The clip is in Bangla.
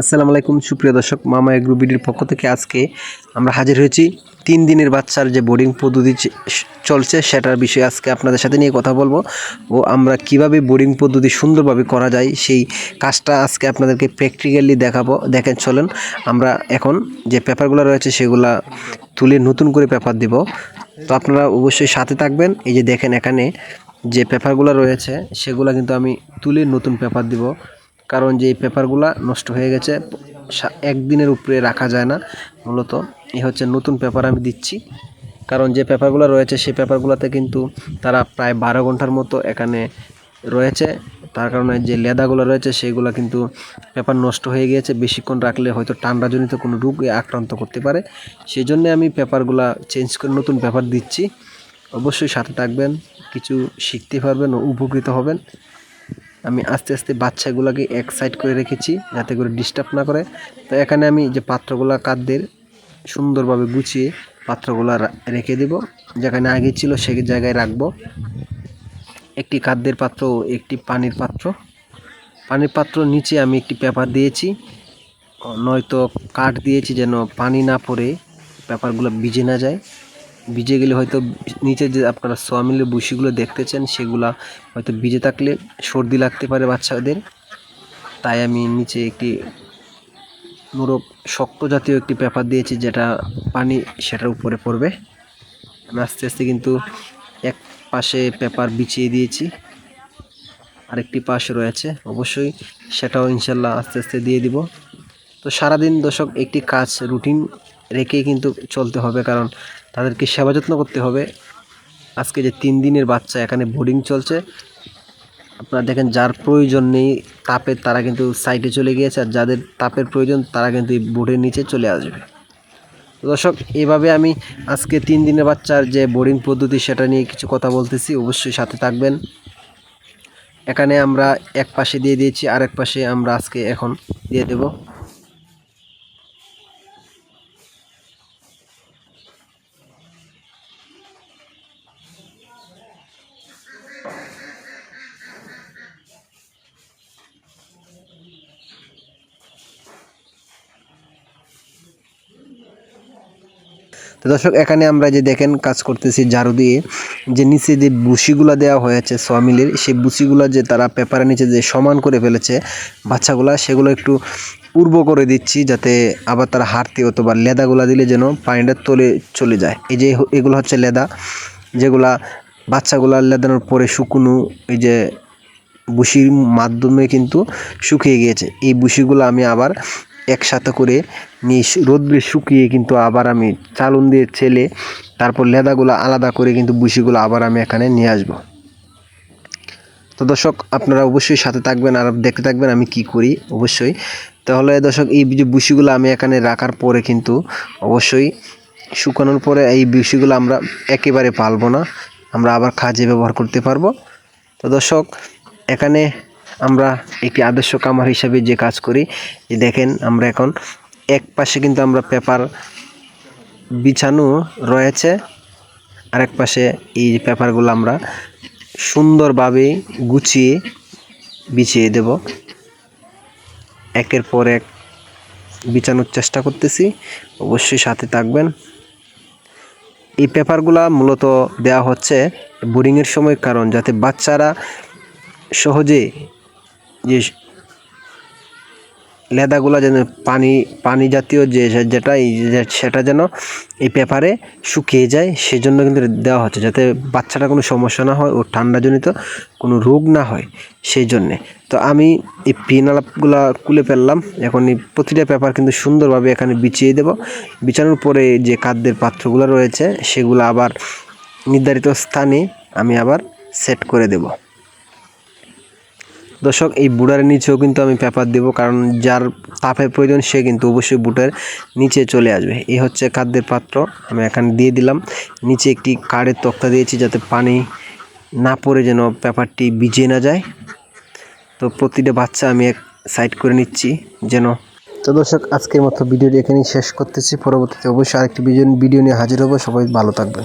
আসসালামু আলাইকুম, সুপ্রিয় দর্শক, মামা এগ্রো বিডির পক্ষ থেকে আজকে আমরা হাজির হয়েছি তিন দিনের বাচ্চার যে বোর্ডিং পদ্ধতি চলছে সেটার বিষয়ে আজকে আপনাদের সাথে নিয়ে কথা বলব ও আমরা কীভাবে বোর্ডিং পদ্ধতি সুন্দরভাবে করা যায় সেই কাজটা আজকে আপনাদেরকে প্র্যাকটিক্যালি দেখাবো। দেখেন, চলেন, আমরা এখন যে পেপারগুলো রয়েছে সেগুলা তুলে নতুন করে পেপার দিব। তো আপনারা অবশ্যই সাথে থাকবেন। এই যে দেখেন এখানে যে পেপারগুলো রয়েছে সেগুলো কিন্তু আমি তুলে নতুন পেপার দিব। কারণ যে পেপারগুলা নষ্ট হয়ে গেছে একদিনের উপরে রাখা যায় না, মূলত এ হচ্ছে নতুন পেপার আমি দিচ্ছি। কারণ যে পেপারগুলো রয়েছে সেই পেপারগুলোতে কিন্তু তারা প্রায় বারো ঘণ্টার মতো এখানে রয়েছে। তার কারণে যে লেদাগুলো রয়েছে, সেগুলো কিন্তু পেপার নষ্ট হয়ে গিয়েছে। বেশিক্ষণ রাখলে হয়তো ঠান্ডাজনিত কোনো রোগে আক্রান্ত করতে পারে। সেই জন্যে আমি পেপারগুলো চেঞ্জ করে নতুন পেপার দিচ্ছি। অবশ্যই সাথে থাকবেন, কিছু শিখতে পারবেন ও উপকৃত হবেন। আমি আস্তে আস্তে বাচ্চাগুলোকে এক সাইড করে রেখেছি, যাতে করে ডিস্টার্ব না করে। তো এখানে আমি যে পাত্রগুলো কাদ্যের সুন্দরভাবে গুছিয়ে পাত্রগুলো রেখে দেব, যেখানে আগে ছিল সেই জায়গায় রাখব। একটি খাদ্যের পাত্র ও একটি পানির পাত্র। পানির পাত্র নিচে আমি একটি পেপার দিয়েছি। নয়তো কাঠ দিয়েছি যেন পানি না পড়ে পেপারগুলো ভিজে না যায়। ভিজে গেলে হয়তো নিচে যে আপনারা সোয়ামিলের বুশিগুলো দেখতেছেন, সেগুলা হয়তো ভিজে থাকলে সর্দি লাগতে পারে বাচ্চাদের। তাই আমি নিচে একটি মুরব শক্ত জাতীয় একটি পেপার দিয়েছি, যেটা পানি সেটার উপরে পড়বে। আমি আস্তে আস্তে কিন্তু এক পাশে পেপার বিছিয়ে দিয়েছি, আরেকটি পাশ রয়েছে। অবশ্যই সেটাও ইনশাল্লাহ আস্তে আস্তে দিয়ে দিব। তো সারাদিন দর্শক, একটি কাজ, রুটিন রেখেই কিন্তু চলতে হবে, কারণ তাদেরকে সেবা যত্ন করতে হবে। আজকে যে তিন দিনের বাচ্চা এখানে বোর্ডিং চলছে, আপনারা দেখেন যার প্রয়োজন নেই তাপের, তারা কিন্তু সাইডে চলে গিয়েছে, আর যাদের তাপের প্রয়োজন, তারা কিন্তু এই বোর্ডের নিচে চলে আসবে। দর্শক, এভাবে আমি আজকে তিন দিনের বাচ্চার যে বোর্ডিং পদ্ধতি, সেটা নিয়ে কিছু কথা বলতেছি। অবশ্যই সাথে থাকবেন। এখানে আমরা এক পাশে দিয়ে দিয়েছি, আরেক পাশে আমরা আজকে এখন দিয়ে দেব। তো দর্শক, এখানে আমরা যে দেখেন কাজ করতেছি ঝাড়ু দিয়ে, যে নিচে যে বুসিগুলা দেওয়া হয়েছে সোয়ামিলের, সেই বুসিগুলা যে তারা পেপারের নিচে যে সমান করে ফেলেছে বাচ্চাগুলা, সেগুলো একটু পূর্ব করে দিচ্ছি যাতে আবার তারা হাঁটতে অথবা লেদাগুলা দিলে যেন পানিটা তলে চলে যায়। এই যে এগুলো হচ্ছে লেদা, যেগুলা বাচ্চাগুলা লেদানোর পরে শুকনো এই যে বুসির মাধ্যমে কিন্তু শুকিয়ে গিয়েছে। এই বুসিগুলো আমি আবার একসাথে করে নিয়ে রোদ্রে শুকিয়ে কিন্তু আবার আমি চালুন দিয়ে ছেলে, তারপর লেদাগুলো আলাদা করে কিন্তু বুসিগুলো আবার আমি এখানে নিয়ে আসব। তো দর্শক, আপনারা অবশ্যই সাথে থাকবেন আর দেখতে থাকবেন আমি কি করি, অবশ্যই। তাহলে দর্শক, এই যে বুসিগুলো আমি এখানে রাখার পরে কিন্তু অবশ্যই শুকানোর পরে এই বুসিগুলো আমরা একেবারে পালবো না, আমরা আবার কাজে ব্যবহার করতে পারব। তো দর্শক, এখানে আমরা একটি আদর্শ কামার হিসাবে যে কাজ করি যে দেখেন আমরা এখন এক পাশে কিন্তু আমরা পেপার বিছানো রয়েছে, আরেক পাশে এই পেপারগুলো আমরা সুন্দরভাবে গুছিয়ে বিছিয়ে দেব। একের পর এক বিছানোর চেষ্টা করতেছি, অবশ্যই সাথে থাকবেন। এই পেপারগুলা মূলত দেওয়া হচ্ছে বোরিংয়ের সময়, কারণ যাতে বাচ্চারা সহজে যে লেদাগুলো যেন পানি পানি জাতীয় যে যেটা সেটা যেন এই পেপারে শুকিয়ে যায়, সেজন্য কিন্তু দেওয়া হচ্ছে, যাতে বাচ্চাটা কোনো সমস্যা না হয় ও ঠান্ডাজনিত কোনো রোগ না হয় সেই জন্যে তো আমি এই পিনালাপগুলো খুলে ফেললাম, এখন এই প্রতিটা পেপার কিন্তু সুন্দরভাবে এখানে বিছিয়ে দেব। বিছানোর পরে যে খাদ্যের পাত্রগুলো রয়েছে, সেগুলো আবার নির্ধারিত স্থানে আমি আবার সেট করে দেবো। দর্শক, এই বুটার নিচেও কিন্তু আমি পেপার দেবো, কারণ যার তাপের প্রয়োজন, সে কিন্তু অবশ্যই বুটের নিচে চলে আসবে। এই হচ্ছে খাদ্যের পাত্র, আমি এখানে দিয়ে দিলাম। নিচে একটি কাঠের তক্তা দিয়েছি যাতে পানি না পড়ে যেন পেপারটি ভিজে না যায়। তো প্রতিটা বাচ্চা আমি এক সাইড করে নিচ্ছি যেন তো দর্শক, আজকের মতো ভিডিওটি এখানেই শেষ করতেছি। পরবর্তীতে অবশ্যই আরেকটি ভিডিও নিয়ে হাজির হব। সবাই ভালো থাকবেন।